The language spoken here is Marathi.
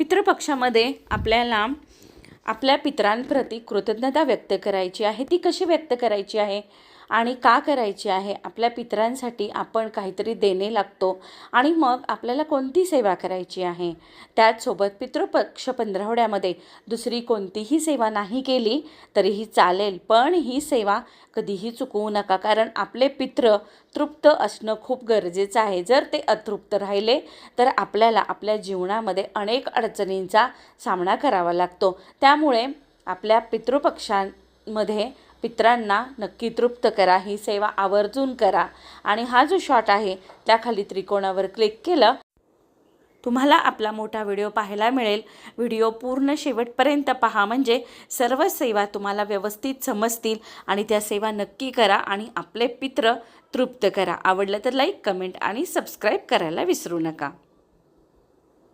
पितृपक्षामध्ये आपल्याला आपल्या पितरांप्रती कृतज्ञता व्यक्त करायची आहे. ती कशी व्यक्त करायची आहे? आणि का करायची आहे? आपल्या पितरांसाठी आपण काहीतरी देणे लागतो आणि मग आपल्याला कोणती सेवा करायची आहे? त्याचसोबत पितृपक्ष पंधरवड्यामध्ये दुसरी कोणतीही सेवा नाही केली तरीही चालेल पण ही सेवा कधीही चुकवू नका. कारण आपले पित्र तृप्त असणं खूप गरजेचं आहे. जर ते अतृप्त राहिले तर आपल्याला आपल्या जीवनामध्ये अनेक अडचणींचा सामना करावा लागतो. त्यामुळे आपल्या पितृपक्षांमध्ये पित्रांना नक्की तृप्त करा ही सेवा आवर्जून करा. आणि हा जो शॉट आहे त्याखाली त्रिकोणावर क्लिक केलं तुम्हाला आपला मोठा व्हिडिओ पाहायला मिळेल. व्हिडिओ पूर्ण शेवटपर्यंत पहा म्हणजे सर्व सेवा तुम्हाला व्यवस्थित समजतील आणि त्या सेवा नक्की करा आणि आपले पित्र तृप्त करा. आवडलं तर लाईक कमेंट आणि सबस्क्राईब करायला विसरू नका.